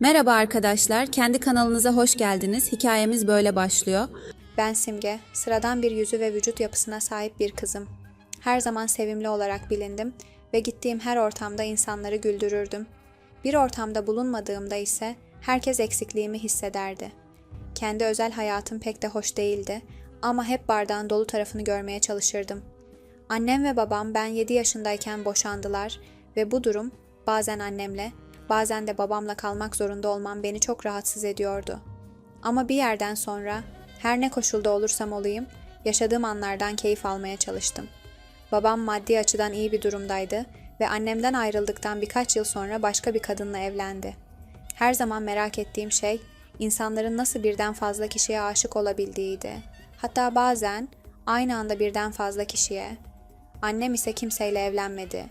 Merhaba arkadaşlar, kendi kanalınıza hoş geldiniz. Hikayemiz böyle başlıyor. Ben Simge, sıradan bir yüzü ve vücut yapısına sahip bir kızım. Her zaman sevimli olarak bilindim ve gittiğim her ortamda insanları güldürürdüm. Bir ortamda bulunmadığımda ise herkes eksikliğimi hissederdi. Kendi özel hayatım pek de hoş değildi ama hep bardağın dolu tarafını görmeye çalışırdım. Annem ve babam ben 7 yaşındayken boşandılar ve bu durum bazen annemle, bazen de babamla kalmak zorunda olmam beni çok rahatsız ediyordu. Ama bir yerden sonra her ne koşulda olursam olayım, yaşadığım anlardan keyif almaya çalıştım. Babam maddi açıdan iyi bir durumdaydı ve annemden ayrıldıktan birkaç yıl sonra başka bir kadınla evlendi. Her zaman merak ettiğim şey insanların nasıl birden fazla kişiye aşık olabildiğiydi. Hatta bazen aynı anda birden fazla kişiye. Annem ise kimseyle evlenmedi.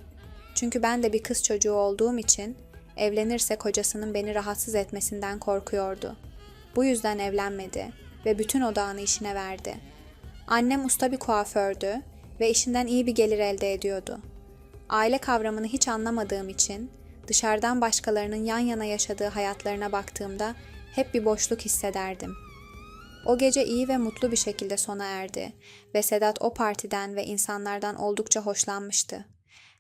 Çünkü ben de bir kız çocuğu olduğum için evlenirse kocasının beni rahatsız etmesinden korkuyordu. Bu yüzden evlenmedi ve bütün odağını işine verdi. Annem usta bir kuafördü ve işinden iyi bir gelir elde ediyordu. Aile kavramını hiç anlamadığım için dışarıdan başkalarının yan yana yaşadığı hayatlarına baktığımda hep bir boşluk hissederdim. O gece iyi ve mutlu bir şekilde sona erdi ve Sedat o partiden ve insanlardan oldukça hoşlanmıştı.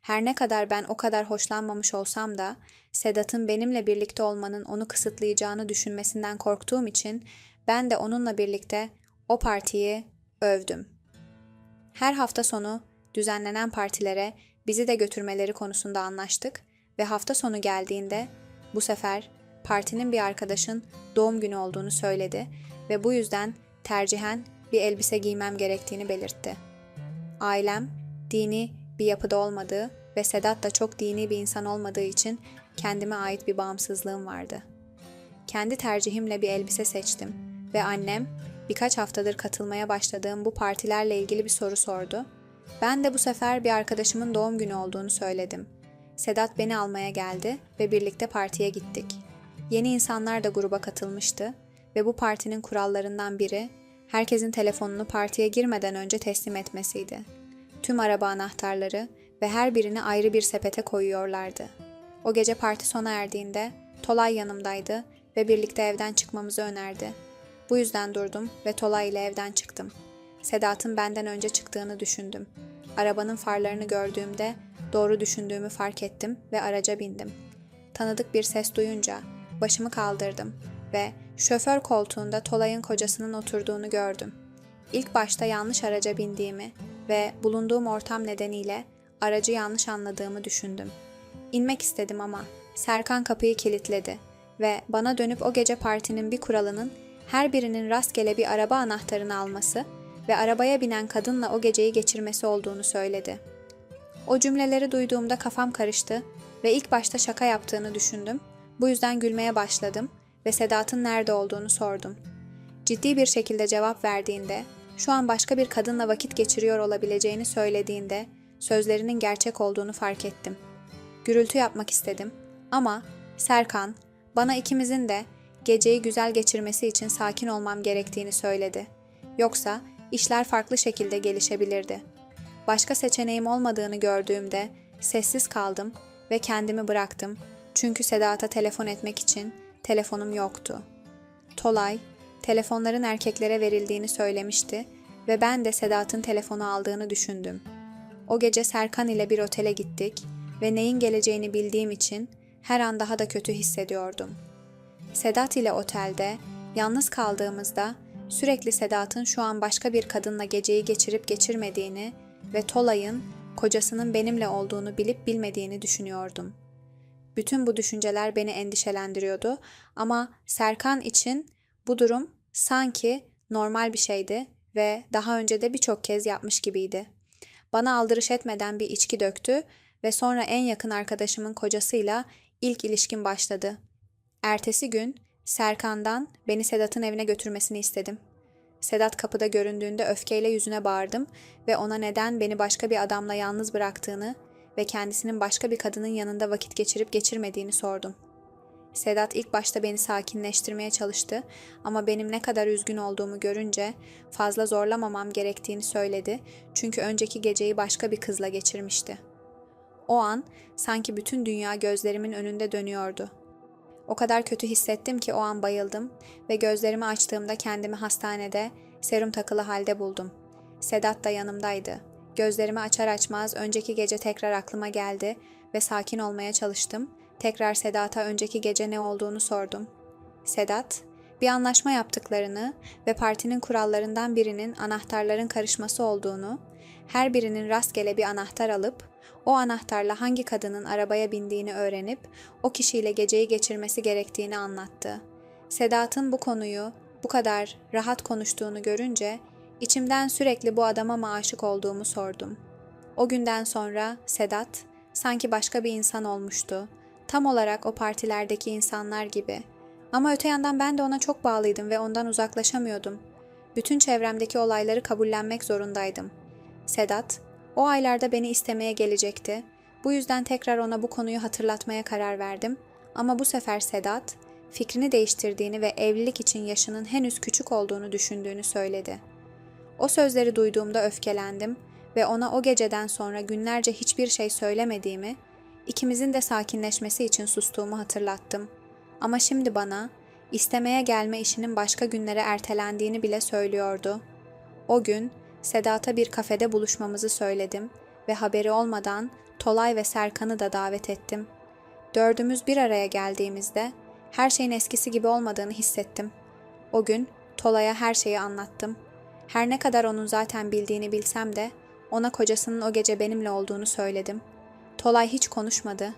Her ne kadar ben o kadar hoşlanmamış olsam da Sedat'ın benimle birlikte olmanın onu kısıtlayacağını düşünmesinden korktuğum için ben de onunla birlikte o partiyi övdüm. Her hafta sonu düzenlenen partilere bizi de götürmeleri konusunda anlaştık ve hafta sonu geldiğinde bu sefer partinin bir arkadaşın doğum günü olduğunu söyledi ve bu yüzden tercihen bir elbise giymem gerektiğini belirtti. Ailem dini bir yapıda olmadığı ve Sedat da çok dini bir insan olmadığı için kendime ait bir bağımsızlığım vardı. Kendi tercihimle bir elbise seçtim ve annem birkaç haftadır katılmaya başladığım bu partilerle ilgili bir soru sordu. Ben de bu sefer bir arkadaşımın doğum günü olduğunu söyledim. Sedat beni almaya geldi ve birlikte partiye gittik. Yeni insanlar da gruba katılmıştı ve bu partinin kurallarından biri herkesin telefonunu partiye girmeden önce teslim etmesiydi. Tüm araba anahtarları ve her birini ayrı bir sepete koyuyorlardı. O gece parti sona erdiğinde Tolay yanımdaydı ve birlikte evden çıkmamızı önerdi. Bu yüzden durdum ve Tolay ile evden çıktım. Sedat'ın benden önce çıktığını düşündüm. Arabanın farlarını gördüğümde doğru düşündüğümü fark ettim ve araca bindim. Tanıdık bir ses duyunca başımı kaldırdım ve şoför koltuğunda Tolay'ın kocasının oturduğunu gördüm. İlk başta yanlış araca bindiğimi ve bulunduğum ortam nedeniyle aracı yanlış anladığımı düşündüm. İnmek istedim ama Serkan kapıyı kilitledi ve bana dönüp o gece partinin bir kuralının her birinin rastgele bir araba anahtarını alması ve arabaya binen kadınla o geceyi geçirmesi olduğunu söyledi. O cümleleri duyduğumda kafam karıştı ve ilk başta şaka yaptığını düşündüm. Bu yüzden gülmeye başladım ve Sedat'ın nerede olduğunu sordum. Ciddi bir şekilde cevap verdiğinde, şu an başka bir kadınla vakit geçiriyor olabileceğini söylediğinde sözlerinin gerçek olduğunu fark ettim. Gürültü yapmak istedim ama Serkan bana ikimizin de geceyi güzel geçirmesi için sakin olmam gerektiğini söyledi. Yoksa işler farklı şekilde gelişebilirdi. Başka seçeneğim olmadığını gördüğümde sessiz kaldım ve kendimi bıraktım. Çünkü Sedat'a telefon etmek için telefonum yoktu. Tolay, telefonların erkeklere verildiğini söylemişti ve ben de Sedat'ın telefonu aldığını düşündüm. O gece Serkan ile bir otele gittik ve neyin geleceğini bildiğim için her an daha da kötü hissediyordum. Sedat ile otelde yalnız kaldığımızda sürekli Sedat'ın şu an başka bir kadınla geceyi geçirip geçirmediğini ve Tolay'ın kocasının benimle olduğunu bilip bilmediğini düşünüyordum. Bütün bu düşünceler beni endişelendiriyordu ama Serkan için bu durum sanki normal bir şeydi ve daha önce de birçok kez yapmış gibiydi. Bana aldırış etmeden bir içki döktü ve sonra en yakın arkadaşımın kocasıyla ilk ilişkim başladı. Ertesi gün Serkan'dan beni Sedat'ın evine götürmesini istedim. Sedat kapıda göründüğünde öfkeyle yüzüne bağırdım ve ona neden beni başka bir adamla yalnız bıraktığını ve kendisinin başka bir kadının yanında vakit geçirip geçirmediğini sordum. Sedat ilk başta beni sakinleştirmeye çalıştı ama benim ne kadar üzgün olduğumu görünce fazla zorlamamam gerektiğini söyledi çünkü önceki geceyi başka bir kızla geçirmişti. O an sanki bütün dünya gözlerimin önünde dönüyordu. O kadar kötü hissettim ki o an bayıldım ve gözlerimi açtığımda kendimi hastanede serum takılı halde buldum. Sedat da yanımdaydı. Gözlerimi açar açmaz önceki gece tekrar aklıma geldi ve sakin olmaya çalıştım. Tekrar Sedat'a önceki gece ne olduğunu sordum. Sedat, bir anlaşma yaptıklarını ve partinin kurallarından birinin anahtarların karışması olduğunu, her birinin rastgele bir anahtar alıp o anahtarla hangi kadının arabaya bindiğini öğrenip o kişiyle geceyi geçirmesi gerektiğini anlattı. Sedat'ın bu konuyu bu kadar rahat konuştuğunu görünce içimden sürekli bu adama mı aşık olduğumu sordum. O günden sonra Sedat sanki başka bir insan olmuştu. Tam olarak o partilerdeki insanlar gibi. Ama öte yandan ben de ona çok bağlıydım ve ondan uzaklaşamıyordum. Bütün çevremdeki olayları kabullenmek zorundaydım. Sedat, o aylarda beni istemeye gelecekti. Bu yüzden tekrar ona bu konuyu hatırlatmaya karar verdim. Ama bu sefer Sedat, fikrini değiştirdiğini ve evlilik için yaşının henüz küçük olduğunu düşündüğünü söyledi. O sözleri duyduğumda öfkelendim ve ona o geceden sonra günlerce hiçbir şey söylemediğimi, ikimizin de sakinleşmesi için sustuğumu hatırlattım. Ama şimdi bana istemeye gelme işinin başka günlere ertelendiğini bile söylüyordu. O gün Sedat'a bir kafede buluşmamızı söyledim ve haberi olmadan Tolay ve Serkan'ı da davet ettim. Dördümüz bir araya geldiğimizde her şeyin eskisi gibi olmadığını hissettim. O gün Tolay'a her şeyi anlattım. Her ne kadar onun zaten bildiğini bilsem de ona kocasının o gece benimle olduğunu söyledim. Tolay hiç konuşmadı.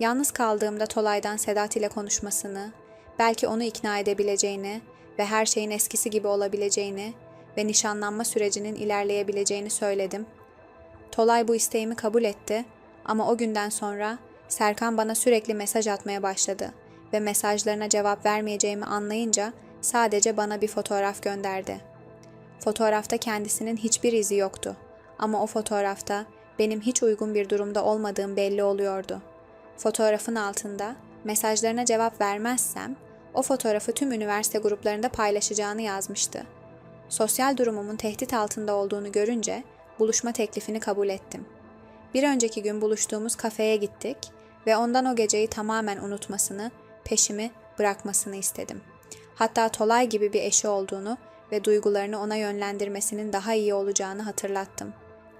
Yalnız kaldığımda Tolay'dan Sedat ile konuşmasını, belki onu ikna edebileceğini ve her şeyin eskisi gibi olabileceğini ve nişanlanma sürecinin ilerleyebileceğini söyledim. Tolay bu isteğimi kabul etti ama o günden sonra Serkan bana sürekli mesaj atmaya başladı ve mesajlarına cevap vermeyeceğimi anlayınca sadece bana bir fotoğraf gönderdi. Fotoğrafta kendisinin hiçbir izi yoktu ama o fotoğrafta benim hiç uygun bir durumda olmadığım belli oluyordu. Fotoğrafın altında mesajlarına cevap vermezsem o fotoğrafı tüm üniversite gruplarında paylaşacağını yazmıştı. Sosyal durumumun tehdit altında olduğunu görünce buluşma teklifini kabul ettim. Bir önceki gün buluştuğumuz kafeye gittik ve ondan o geceyi tamamen unutmasını, peşimi bırakmasını istedim. Hatta Tolay gibi bir eşi olduğunu ve duygularını ona yönlendirmesinin daha iyi olacağını hatırlattım.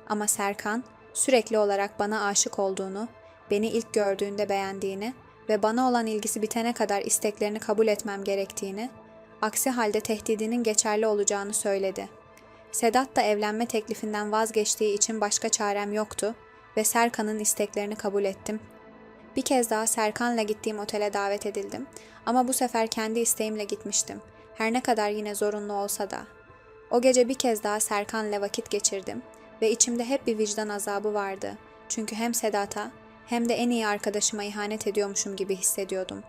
Ama Serkan sürekli olarak bana aşık olduğunu, beni ilk gördüğünde beğendiğini ve bana olan ilgisi bitene kadar isteklerini kabul etmem gerektiğini, aksi halde tehdidinin geçerli olacağını söyledi. Sedat da evlenme teklifinden vazgeçtiği için başka çarem yoktu ve Serkan'ın isteklerini kabul ettim. Bir kez daha Serkan'la gittiğim otele davet edildim ama bu sefer kendi isteğimle gitmiştim. Her ne kadar yine zorunlu olsa da. O gece bir kez daha Serkan'la vakit geçirdim ve içimde hep bir vicdan azabı vardı. Çünkü hem Sedat'a hem de en iyi arkadaşıma ihanet ediyormuşum gibi hissediyordum.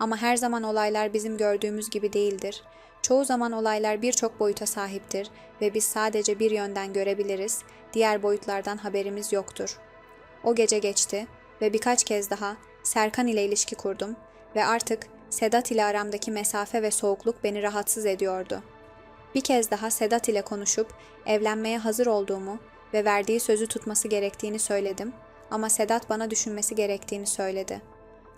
Ama her zaman olaylar bizim gördüğümüz gibi değildir. Çoğu zaman olaylar birçok boyuta sahiptir ve biz sadece bir yönden görebiliriz, diğer boyutlardan haberimiz yoktur. O gece geçti ve birkaç kez daha Serkan ile ilişki kurdum ve artık Sedat ile aramdaki mesafe ve soğukluk beni rahatsız ediyordu. Bir kez daha Sedat ile konuşup evlenmeye hazır olduğumu ve verdiği sözü tutması gerektiğini söyledim ama Sedat bana düşünmesi gerektiğini söyledi.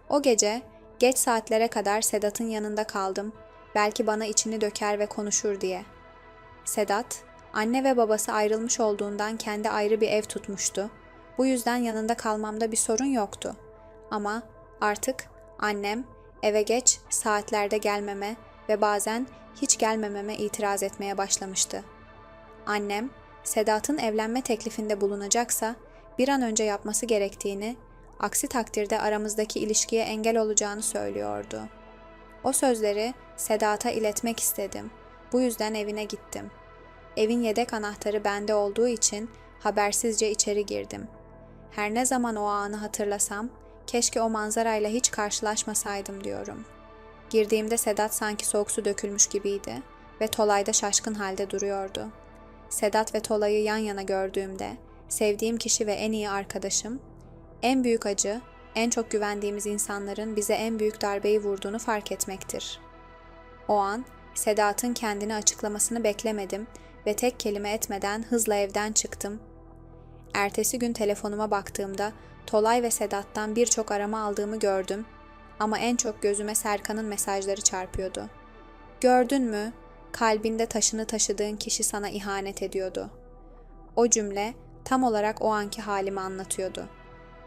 O gece geç saatlere kadar Sedat'ın yanında kaldım. Belki bana içini döker ve konuşur diye. Sedat, anne ve babası ayrılmış olduğundan kendi ayrı bir ev tutmuştu. Bu yüzden yanında kalmamda bir sorun yoktu. Ama artık annem eve geç saatlerde gelmeme ve bazen hiç gelmememe itiraz etmeye başlamıştı. Annem, Sedat'ın evlenme teklifinde bulunacaksa bir an önce yapması gerektiğini, aksi takdirde aramızdaki ilişkiye engel olacağını söylüyordu. O sözleri Sedat'a iletmek istedim. Bu yüzden evine gittim. Evin yedek anahtarı bende olduğu için habersizce içeri girdim. Her ne zaman o anı hatırlasam, keşke o manzarayla hiç karşılaşmasaydım diyorum. Girdiğimde Sedat sanki soğuk su dökülmüş gibiydi ve Tolay da şaşkın halde duruyordu. Sedat ve Tolay'ı yan yana gördüğümde, sevdiğim kişi ve en iyi arkadaşım, en büyük acı, en çok güvendiğimiz insanların bize en büyük darbeyi vurduğunu fark etmektir. O an Sedat'ın kendini açıklamasını beklemedim ve tek kelime etmeden hızla evden çıktım. Ertesi gün telefonuma baktığımda Tolay ve Sedat'tan birçok arama aldığımı gördüm Ama en çok gözüme Serkan'ın mesajları çarpıyordu. Gördün mü? Kalbinde taşını taşıdığın kişi sana ihanet ediyordu. O cümle tam olarak o anki halimi anlatıyordu.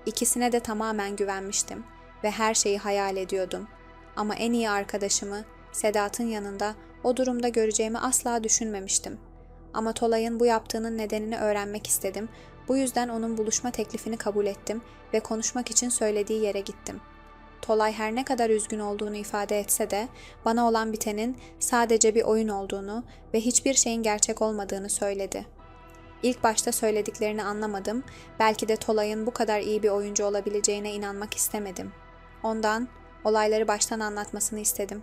İkisine de tamamen güvenmiştim ve her şeyi hayal ediyordum. Ama en iyi arkadaşımı Sedat'ın yanında o durumda göreceğimi asla düşünmemiştim. Ama Tolay'ın bu yaptığının nedenini öğrenmek istedim. Bu yüzden onun buluşma teklifini kabul ettim ve konuşmak için söylediği yere gittim. Tolay her ne kadar üzgün olduğunu ifade etse de bana olan bitenin sadece bir oyun olduğunu ve hiçbir şeyin gerçek olmadığını söyledi. İlk başta söylediklerini anlamadım. Belki de Tolay'ın bu kadar iyi bir oyuncu olabileceğine inanmak istemedim. Ondan olayları baştan anlatmasını istedim.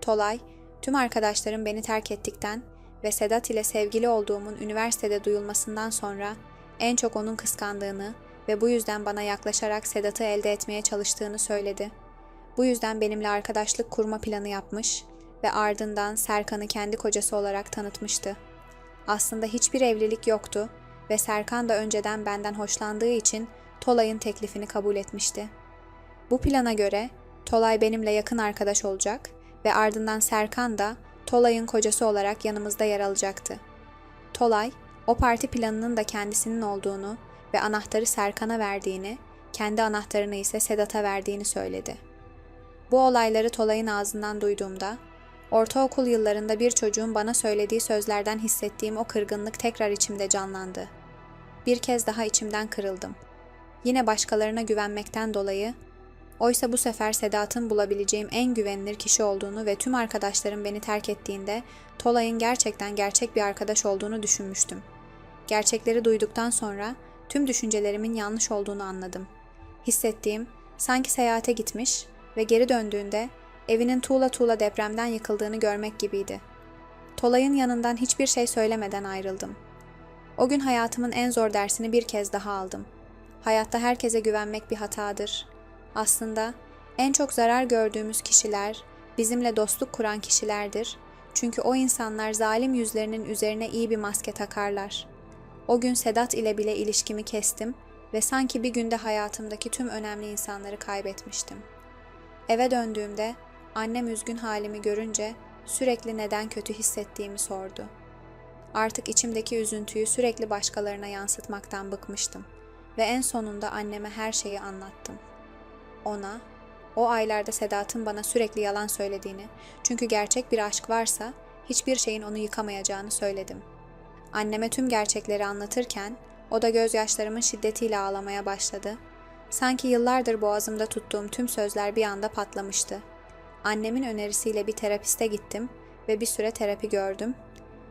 Tolay, tüm arkadaşlarım beni terk ettikten ve Sedat ile sevgili olduğumun üniversitede duyulmasından sonra en çok onun kıskandığını ve bu yüzden bana yaklaşarak Sedat'ı elde etmeye çalıştığını söyledi. Bu yüzden benimle arkadaşlık kurma planı yapmış ve ardından Serkan'ı kendi kocası olarak tanıtmıştı. Aslında hiçbir evlilik yoktu ve Serkan da önceden benden hoşlandığı için Tolay'ın teklifini kabul etmişti. Bu plana göre Tolay benimle yakın arkadaş olacak ve ardından Serkan da Tolay'ın kocası olarak yanımızda yer alacaktı. Tolay, o parti planının da kendisinin olduğunu ve anahtarı Serkan'a verdiğini, kendi anahtarını ise Sedat'a verdiğini söyledi. Bu olayları Tolay'ın ağzından duyduğumda, ortaokul yıllarında bir çocuğun bana söylediği sözlerden hissettiğim o kırgınlık tekrar içimde canlandı. Bir kez daha içimden kırıldım. Yine başkalarına güvenmekten dolayı Oysa bu sefer Sedat'ın bulabileceğim en güvenilir kişi olduğunu ve tüm arkadaşlarım beni terk ettiğinde Tolay'ın gerçekten gerçek bir arkadaş olduğunu düşünmüştüm. Gerçekleri duyduktan sonra tüm düşüncelerimin yanlış olduğunu anladım. Hissettiğim sanki seyahate gitmiş ve geri döndüğünde evinin tuğla tuğla depremden yıkıldığını görmek gibiydi. Tolay'ın yanından hiçbir şey söylemeden ayrıldım. O gün hayatımın en zor dersini bir kez daha aldım. Hayatta herkese güvenmek bir hatadır. Aslında en çok zarar gördüğümüz kişiler bizimle dostluk kuran kişilerdir. Çünkü o insanlar zalim yüzlerinin üzerine iyi bir maske takarlar. O gün Sedat ile bile ilişkimi kestim ve sanki bir günde hayatımdaki tüm önemli insanları kaybetmiştim. Eve döndüğümde annem üzgün halimi görünce sürekli neden kötü hissettiğimi sordu. Artık içimdeki üzüntüyü sürekli başkalarına yansıtmaktan bıkmıştım ve en sonunda anneme her şeyi anlattım. Ona, o aylarda Sedat'ın bana sürekli yalan söylediğini, çünkü gerçek bir aşk varsa hiçbir şeyin onu yıkamayacağını söyledim. Anneme tüm gerçekleri anlatırken o da gözyaşlarımın şiddetiyle ağlamaya başladı. Sanki yıllardır boğazımda tuttuğum tüm sözler bir anda patlamıştı. Annemin önerisiyle bir terapiste gittim ve bir süre terapi gördüm.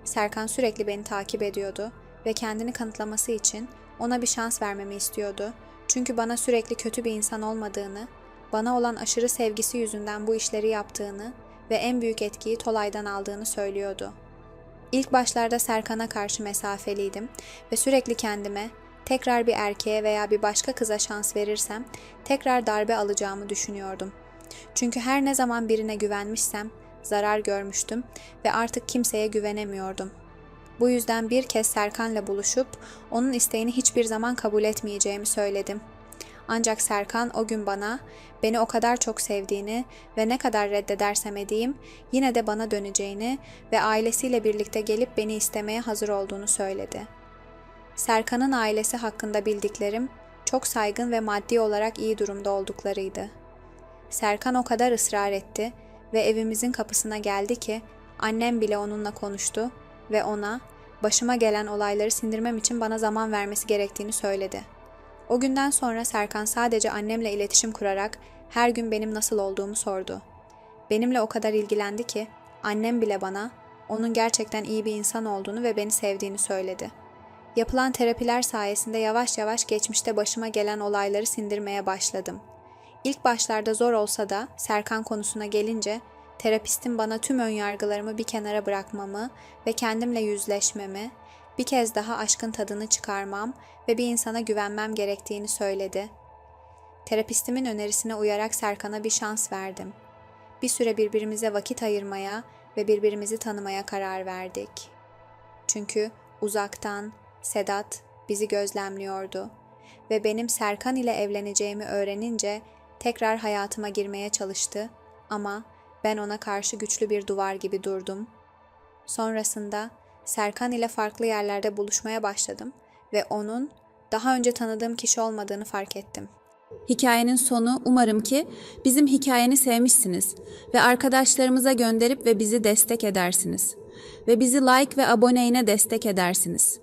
Serkan sürekli beni takip ediyordu ve kendini kanıtlaması için ona bir şans vermemi istiyordu. Çünkü bana sürekli kötü bir insan olmadığını, bana olan aşırı sevgisi yüzünden bu işleri yaptığını ve en büyük etkiyi Tolay'dan aldığını söylüyordu. İlk başlarda Serkan'a karşı mesafeliydim ve sürekli kendime tekrar bir erkeğe veya bir başka kıza şans verirsem tekrar darbe alacağımı düşünüyordum. Çünkü her ne zaman birine güvenmişsem zarar görmüştüm ve artık kimseye güvenemiyordum. Bu yüzden bir kez Serkan'la buluşup onun isteğini hiçbir zaman kabul etmeyeceğimi söyledim. Ancak Serkan o gün bana beni o kadar çok sevdiğini ve ne kadar reddedersem edeyim yine de bana döneceğini ve ailesiyle birlikte gelip beni istemeye hazır olduğunu söyledi. Serkan'ın ailesi hakkında bildiklerim çok saygın ve maddi olarak iyi durumda olduklarıydı. Serkan o kadar ısrar etti ve evimizin kapısına geldi ki annem bile onunla konuştu ve ona başıma gelen olayları sindirmem için bana zaman vermesi gerektiğini söyledi. O günden sonra Serkan sadece annemle iletişim kurarak her gün benim nasıl olduğumu sordu. Benimle o kadar ilgilendi ki annem bile bana onun gerçekten iyi bir insan olduğunu ve beni sevdiğini söyledi. Yapılan terapiler sayesinde yavaş yavaş geçmişte başıma gelen olayları sindirmeye başladım. İlk başlarda zor olsa da Serkan konusuna gelince terapistin bana tüm önyargılarımı bir kenara bırakmamı ve kendimle yüzleşmemi, bir kez daha aşkın tadını çıkarmam ve bir insana güvenmem gerektiğini söyledi. Terapistimin önerisine uyarak Serkan'a bir şans verdim. Bir süre birbirimize vakit ayırmaya ve birbirimizi tanımaya karar verdik. Çünkü uzaktan Sedat bizi gözlemliyordu ve benim Serkan ile evleneceğimi öğrenince Tekrar hayatıma girmeye çalıştı ama ben ona karşı güçlü bir duvar gibi durdum. Sonrasında Serkan ile farklı yerlerde buluşmaya başladım ve onun daha önce tanıdığım kişi olmadığını fark ettim. Hikayenin sonu umarım ki bizim hikayeni sevmişsiniz ve arkadaşlarımıza gönderip ve bizi destek edersiniz. Ve bizi like ve aboneyle destek edersiniz.